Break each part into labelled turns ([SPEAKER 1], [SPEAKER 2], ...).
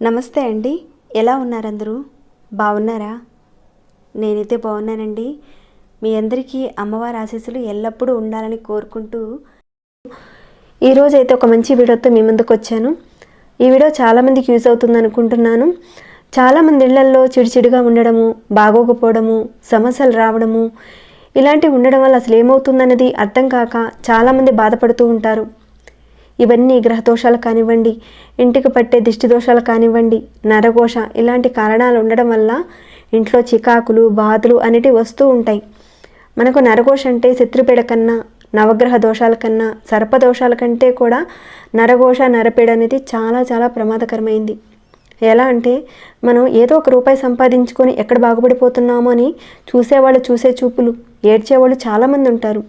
[SPEAKER 1] నమస్తే అండి. ఎలా ఉన్నారందరూ? బాగున్నారా? నేనైతే బాగున్నానండి. మీ అందరికీ అమ్మవారి ఆశీస్సులు ఎల్లప్పుడూ ఉండాలని కోరుకుంటూ ఈరోజు అయితే ఒక మంచి వీడియోతో మీ ముందుకు వచ్చాను. ఈ వీడియో చాలామందికి యూజ్ అవుతుంది అనుకుంటున్నాను చాలామంది ఇళ్ళల్లో చిడిచిడిగా ఉండడము బాగోకపోవడము సమస్యలు రావడము ఇలాంటివి ఉండడం వల్ల అసలు ఏమవుతుందన్నది అర్థం కాక చాలామంది బాధపడుతూ ఉంటారు. ఇవన్నీ గ్రహదోషాలు కానివ్వండి ఇంటికి పట్టే దిష్టి దోషాలు కానివ్వండి నరఘోష ఇలాంటి కారణాలు ఉండడం వల్ల ఇంట్లో చికాకులు బాధలు అనేటివి వస్తూ ఉంటాయి. మనకు నరఘోష అంటే శత్రుపీడ కన్నా నవగ్రహ దోషాల కన్నా సర్పదోషాల కంటే కూడా నరఘోష నరపీడ అనేది చాలా చాలా ప్రమాదకరమైంది. ఎలా అంటే మనం ఏదో ఒక రూపాయి సంపాదించుకొని ఎక్కడ బాగుపడిపోతున్నామో అని చూసేవాళ్ళు చూసే చూపులు. ఏడ్చేవాళ్ళు చాలామంది ఉంటారు.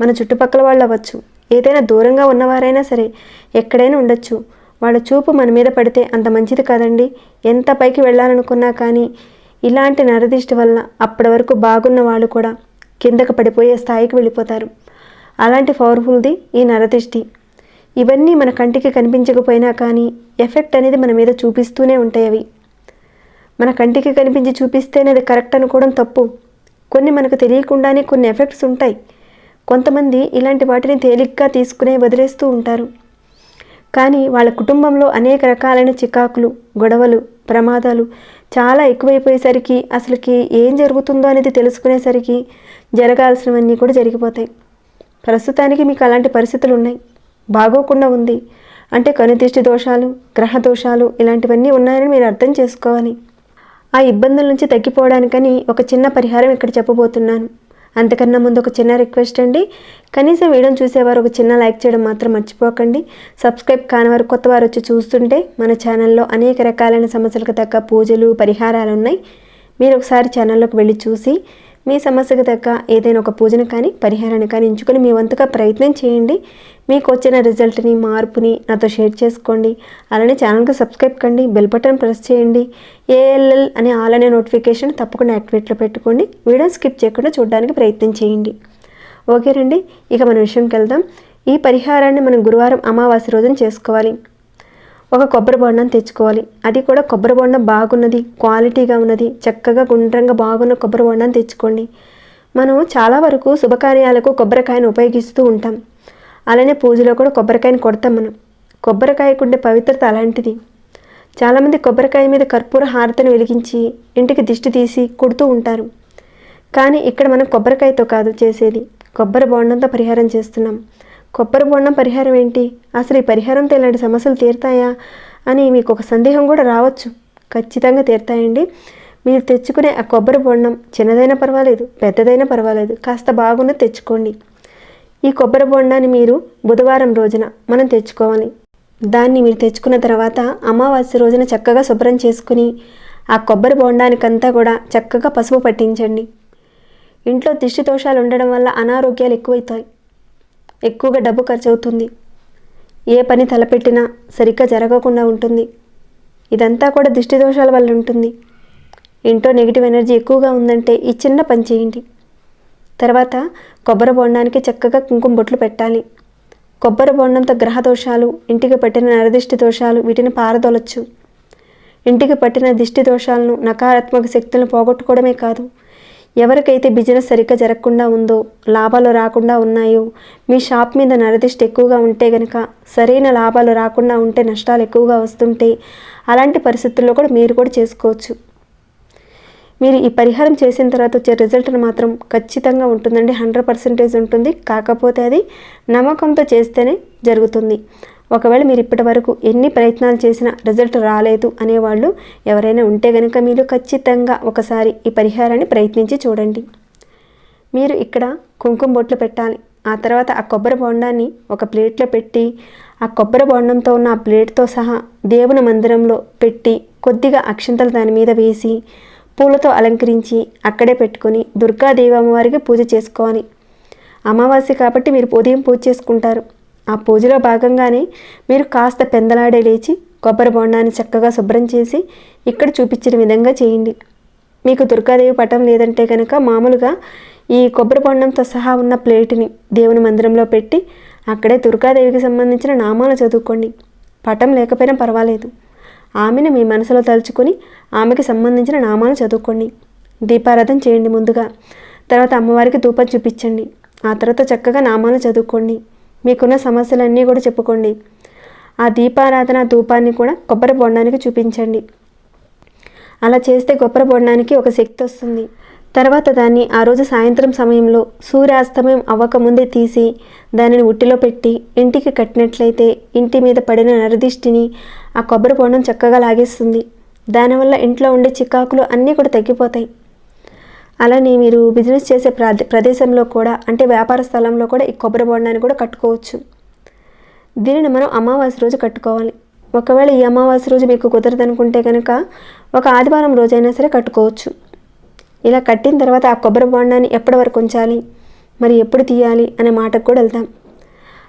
[SPEAKER 1] మన చుట్టుపక్కల వాళ్ళు అవ్వచ్చు. ఏదైనా దూరంగా ఉన్నవారైనా సరే ఎక్కడైనా ఉండొచ్చు. వాళ్ళ చూపు మన మీద పడితే అంత మంచిది కాదండి. ఎంత పైకి వెళ్ళాలనుకున్నా కానీ ఇలాంటి నరదిష్టి వల్ల అప్పటి వరకు బాగున్న వాళ్ళు కూడా కిందకు పడిపోయే స్థాయికి వెళ్ళిపోతారు. అలాంటి పవర్ఫుల్ది ఈ నరదిష్టి. ఇవన్నీ మన కంటికి కనిపించకపోయినా కానీ ఎఫెక్ట్ అనేది మన మీద చూపిస్తూనే ఉంటాయి అవి. మన కంటికి కనిపించి చూపిస్తేనే అది కరెక్ట్ అనుకోవడం తప్పు. కొన్ని మనకు తెలియకుండానే కొన్ని ఎఫెక్ట్స్ ఉంటాయి. కొంతమంది ఇలాంటి వాటిని తేలిగ్గా తీసుకునే వదిలేస్తూ ఉంటారు. కానీ వాళ్ళ కుటుంబంలో అనేక రకాలైన చికాకులు గొడవలు ప్రమాదాలు చాలా ఎక్కువైపోయేసరికి అసలుకి ఏం జరుగుతుందో అనేది తెలుసుకునేసరికి జరగాల్సినవన్నీ కూడా జరిగిపోతాయి. ప్రస్తుతానికి మీకు అలాంటి పరిస్థితులు ఉన్నాయి. బాగోకుండా ఉంది. అంటే కనుదిష్టి దోషాలు గ్రహ దోషాలు ఇలాంటివన్నీ ఉన్నాయని మీరు అర్థం చేసుకోవాలి. ఆ ఇబ్బందుల నుంచి తగ్గిపోవడానికని ఒక చిన్న పరిహారం ఇక్కడ చెప్పబోతున్నాను. అంతకన్నా ముందు ఒక చిన్న రిక్వెస్ట్ అండి. కనీసం వీడియోని చూసేవారు ఒక చిన్న లైక్ చేయడం మాత్రం మర్చిపోకండి. సబ్స్క్రైబ్ కానివారు కొత్త వారు వచ్చి చూస్తుంటే మన ఛానల్లో అనేక రకాలైన సమస్యలకు తగ్గ పూజలు పరిహారాలు ఉన్నాయి. మీరు ఒకసారి ఛానల్లోకి వెళ్ళి చూసి మీ సమస్యకు తగ్గ ఏదైనా ఒక పూజను కానీ పరిహారాన్ని కానీ ఎంచుకొని మీ వంతుగా ప్రయత్నం చేయండి. మీకు వచ్చిన రిజల్ట్ని మార్పుని నాతో షేర్ చేసుకోండి. అలానే ఛానల్కి సబ్స్క్రైబ్ కండి బెల్ బటన్ ప్రెస్ చేయండి. ఏఎల్ఎల్ అనే ఆల్ అనే నోటిఫికేషన్ తప్పకుండా యాక్టివేట్లో పెట్టుకోండి. వీడియో స్కిప్ చేయకుండా చూడడానికి ప్రయత్నం చేయండి. ఓకే రండి ఇక మన విషయంకి వెళ్దాం. ఈ పరిహారాన్ని మనం గురువారం అమావాస్య రోజున చేసుకోవాలి. ఒక కొబ్బరి బొండం తెచ్చుకోవాలి. అది కూడా కొబ్బరి బొండం బాగున్నది క్వాలిటీగా ఉన్నది. చక్కగా గుండ్రంగా బాగున్న కొబ్బరి బొండం తెచ్చుకోండి. మనం చాలా వరకు శుభకార్యాలకు కొబ్బరికాయను ఉపయోగిస్తూ ఉంటాం. అలానే పూజలో కూడా కొబ్బరికాయని కొడతాం మనం. కొబ్బరికాయకు ఉండే పవిత్రత అలాంటిది. చాలామంది కొబ్బరికాయ మీద కర్పూర హారతను వెలిగించి ఇంటికి దిష్టి తీసి కొడుతూ ఉంటారు. కానీ ఇక్కడ మనం కొబ్బరికాయతో కాదు చేసేది. కొబ్బరి బొండంతో పరిహారం చేస్తున్నాం. కొబ్బరి బొండం పరిహారం ఏంటి? అసలు ఈ పరిహారంతో ఇలాంటి సమస్యలు తీరుతాయా? అని మీకు ఒక సందేహం కూడా రావచ్చు. ఖచ్చితంగా తీరుతాయండి. మీరు తెచ్చుకునే ఆ కొబ్బరి బొండం చిన్నదైనా పర్వాలేదు పెద్దదైనా పర్వాలేదు కాస్త బాగున్న తెచ్చుకోండి. ఈ కొబ్బరి బొండాన్ని మీరు బుధవారం రోజున మనం తెచ్చుకోవాలి. దాన్ని మీరు తెచ్చుకున్న తర్వాత అమావాస్య రోజున చక్కగా శుభ్రం చేసుకుని ఆ కొబ్బరి బొండానికంతా కూడా చక్కగా పసుపు పట్టించండి. ఇంట్లో దిష్టి దోషాలు ఉండడం వల్ల అనారోగ్యాలు ఎక్కువవుతాయి ఎక్కువగా డబ్బు ఖర్చు అవుతుంది ఏ పని తలపెట్టినా సరిగ్గా జరగకుండా ఉంటుంది. ఇదంతా కూడా దిష్టి దోషాల వల్ల ఉంటుంది. ఇంట్లో నెగిటివ్ ఎనర్జీ ఎక్కువగా ఉందంటే ఈ చిన్న పని చేయండి. తర్వాత కొబ్బరి బొండానికి చక్కగా కుంకుమ బొట్లు పెట్టాలి. కొబ్బరి బొండంతో గ్రహ దోషాలు ఇంటికి పట్టిన నరదిష్టి దోషాలు వీటిని పారదోలచ్చు. ఇంటికి పట్టిన దిష్టి దోషాలను నకారాత్మక శక్తులను పోగొట్టుకోవడమే కాదు ఎవరికైతే బిజినెస్ సరిగ్గా జరగకుండా ఉందో లాభాలు రాకుండా ఉన్నాయో మీ షాప్ మీద నరదిష్టి ఎక్కువగా ఉంటే గనక సరైన లాభాలు రాకుండా ఉంటే నష్టాలు ఎక్కువగా వస్తుంటే అలాంటి పరిస్థితుల్లో కూడా మీరు కూడా చేసుకోవచ్చు. మీరు ఈ పరిహారం చేసిన తర్వాత వచ్చే రిజల్ట్ మాత్రం ఖచ్చితంగా ఉంటుందండి. హండ్రెడ్ పర్సెంటేజ్ ఉంటుంది. కాకపోతే అది నమ్మకంతో చేస్తేనే జరుగుతుంది. ఒకవేళ మీరు ఇప్పటి వరకు ఎన్ని ప్రయత్నాలు చేసినా రిజల్ట్ రాలేదు అనేవాళ్ళు ఎవరైనా ఉంటే కనుక మీరు ఖచ్చితంగా ఒకసారి ఈ పరిహారాన్ని ప్రయత్నించి చూడండి. మీరు ఇక్కడ కుంకుమ బొట్లు పెట్టాలి. ఆ తర్వాత ఆ కొబ్బరి బొండాన్ని ఒక ప్లేట్లో పెట్టి ఆ కొబ్బరి బొండంతో ఉన్న ఆ ప్లేట్తో సహా దేవుని మందిరంలో పెట్టి కొద్దిగా అక్షంతలు దాని మీద వేసి పూలతో అలంకరించి అక్కడే పెట్టుకొని దుర్గాదేవి అమ్మవారికి పూజ చేసుకోవాలి. అమావాస్య కాబట్టి మీరు ఉదయం పూజ చేసుకుంటారు. ఆ పూజలో భాగంగానే మీరు కాస్త పెందలాడే లేచి కొబ్బరి బొండాన్ని చక్కగా శుభ్రం చేసి ఇక్కడ చూపించిన విధంగా చేయండి. మీకు దుర్గాదేవి పటం లేదంటే కనుక మామూలుగా ఈ కొబ్బరి బొండంతో సహా ఉన్న ప్లేటుని దేవుని మందిరంలో పెట్టి అక్కడే దుర్గాదేవికి సంబంధించిన నామాలు చదువుకోండి. పటం లేకపోయినా పర్వాలేదు. ఆమెను మీ మనసులో తలుచుకొని ఆమెకి సంబంధించిన నామాలు చదువుకోండి. దీపారాధన చేయండి ముందుగా. తర్వాత అమ్మవారికి ధూపం చూపించండి. ఆ తర్వాత చక్కగా నామాలు చదువుకోండి. మీకున్న సమస్యలన్నీ కూడా చెప్పుకోండి. ఆ దీపారాధన ధూపాన్ని కూడా కొబ్బరి బొండానికి చూపించండి. అలా చేస్తే కొబ్బరి బొండానికి ఒక శక్తి వస్తుంది. తర్వాత దాన్ని ఆ రోజు సాయంత్రం సమయంలో సూర్యాస్తమయం అవ్వకముందే తీసి దానిని ఉట్టిలో పెట్టి ఇంటికి కట్టినట్లయితే ఇంటి మీద పడిన నరదిష్టిని ఆ కొబ్బరి బొండం చక్కగా లాగేస్తుంది. దానివల్ల ఇంట్లో ఉండే చికాకులు అన్నీ కూడా తగ్గిపోతాయి. అలానే మీరు బిజినెస్ చేసే ప్రదేశంలో కూడా అంటే వ్యాపార స్థలంలో కూడా ఈ కొబ్బరి బొండాన్ని కూడా కట్టుకోవచ్చు. దీనిని మనం అమావాస్య రోజు కట్టుకోవాలి. ఒకవేళ ఈ అమావాస్య రోజు మీకు కుదరదనుకుంటే కనుక ఒక ఆదివారం రోజైనా సరే కట్టుకోవచ్చు. ఇలా కట్టిన తర్వాత ఆ కొబ్బరి బొండాన్ని ఎప్పటి వరకు ఉంచాలి? మరి ఎప్పుడు తీయాలి? అనే మాటకు కూడా వెళ్తాం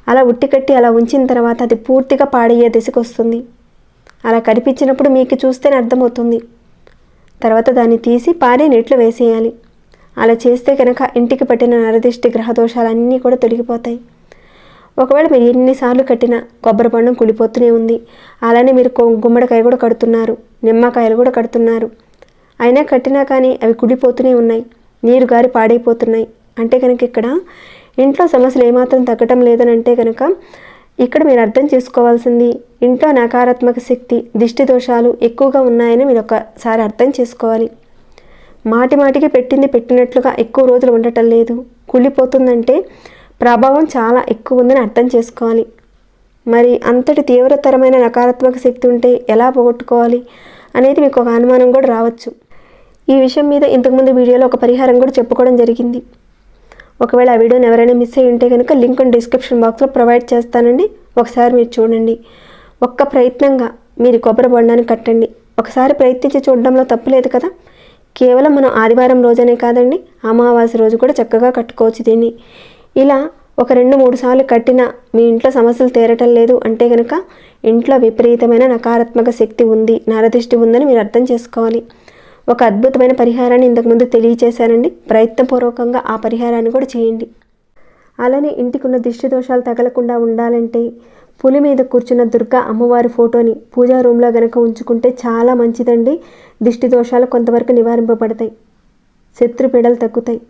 [SPEAKER 1] అలా ఉట్టి కట్టి అలా ఉంచిన తర్వాత అది పూర్తిగా పాడయ్యే దిశకు వస్తుంది. అలా కనిపించినప్పుడు మీకు చూస్తేనే అర్థమవుతుంది. తర్వాత దాన్ని తీసి పారే నీటిలో వేసేయాలి. అలా చేస్తే కనుక ఇంటికి పట్టిన నరదిష్టి గ్రహదోషాలన్నీ కూడా తొలగిపోతాయి. ఒకవేళ మీరు ఎన్నిసార్లు కట్టినా కొబ్బరి బొండం కుళ్ళిపోతూనే ఉంది. అలానే మీరు గుమ్మడికాయ కూడా కడుతున్నారు. నిమ్మకాయలు కూడా కడుతున్నారు. అయినా కట్టినా కానీ అవి కుడిపోతూనే ఉన్నాయి. నీరు గారి పాడైపోతున్నాయి. అంటే కనుక ఇక్కడ ఇంట్లో సమస్యలు ఏమాత్రం తగ్గటం లేదని అంటే కనుక ఇక్కడ మీరు అర్థం చేసుకోవాల్సింది ఇంట్లో నకారాత్మక శక్తి దిష్టి దోషాలు ఎక్కువగా ఉన్నాయని మీరు ఒకసారి అర్థం చేసుకోవాలి. మాటి మాటికి పెట్టింది పెట్టినట్లుగా ఎక్కువ రోజులు ఉండటం లేదు. కుళ్ళిపోతుందంటే ప్రభావం చాలా ఎక్కువ ఉందని అర్థం చేసుకోవాలి. మరి అంతటి తీవ్రతరమైన నకారాత్మక శక్తి ఉంటే ఎలా పోగొట్టుకోవాలి అనేది మీకు ఒక అనుమానం కూడా రావచ్చు. ఈ విషయం మీద ఇంతకుముందు వీడియోలో ఒక పరిహారం కూడా చెప్పుకోవడం జరిగింది. ఒకవేళ ఆ వీడియోని ఎవరైనా మిస్ అయ్యి ఉంటే కనుక లింక్ డిస్క్రిప్షన్ బాక్స్లో ప్రొవైడ్ చేస్తానండి. ఒకసారి మీరు చూడండి. ఒక్క ప్రయత్నంగా మీరు కొబ్బరి బొండాన్ని కట్టండి. ఒకసారి ప్రయత్నించి చూడడంలో తప్పులేదు కదా. కేవలం మనం ఆదివారం రోజనే కాదండి అమావాస్య రోజు కూడా చక్కగా కట్టుకోవచ్చు దీన్ని. ఇలా ఒక రెండు మూడు సార్లు కట్టినా మీ ఇంట్లో సమస్యలు తీరటం లేదు అంటే కనుక ఇంట్లో విపరీతమైన నకారాత్మక శక్తి ఉంది నరదృష్టి ఉందని మీరు అర్థం చేసుకోవాలి. ఒక అద్భుతమైన పరిహారాన్ని ఇంతకుముందు తెలియచేశానండి. ప్రయత్నపూర్వకంగా ఆ పరిహారాన్ని కూడా చేయండి. అలానే ఇంటికి ఉన్న దిష్టి దోషాలు తగలకుండా ఉండాలంటే పులి మీద కూర్చున్న దుర్గా అమ్మవారి ఫోటోని పూజా రూమ్లో గనక ఉంచుకుంటే చాలా మంచిదండి. దిష్టి దోషాలు కొంతవరకు నివారింపబడతాయి. శత్రు పీడలు తగ్గుతాయి.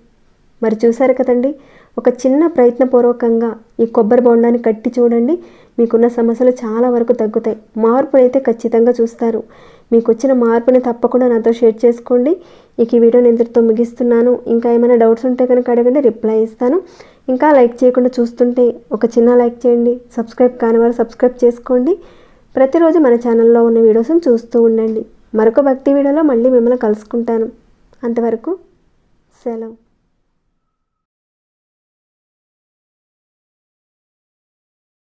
[SPEAKER 1] మరి చూశారు కదండి ఒక చిన్న ప్రయత్నపూర్వకంగా ఈ కొబ్బరి బొండాన్ని కట్టి చూడండి. మీకున్న సమస్యలు చాలా వరకు తగ్గుతాయి. మార్పునైతే ఖచ్చితంగా చూస్తారు. మీకు వచ్చిన మార్పుని తప్పకుండా నాతో షేర్ చేసుకోండి. ఇక ఈ వీడియోని ఇంతటితో ముగిస్తున్నాను. ఇంకా ఏమైనా డౌట్స్ ఉంటే కనుక అడగండి రిప్లై ఇస్తాను. ఇంకా లైక్ చేయకుండా చూస్తుంటే ఒక చిన్న లైక్ చేయండి. సబ్స్క్రైబ్ కాని వారు సబ్స్క్రైబ్ చేసుకోండి. ప్రతిరోజు మన ఛానల్లో ఉన్న వీడియోస్ని చూస్తూ ఉండండి. మరొక భక్తి వీడియోలో మళ్ళీ మిమ్మల్ని కలుసుకుంటాను. అంతవరకు సెలవు.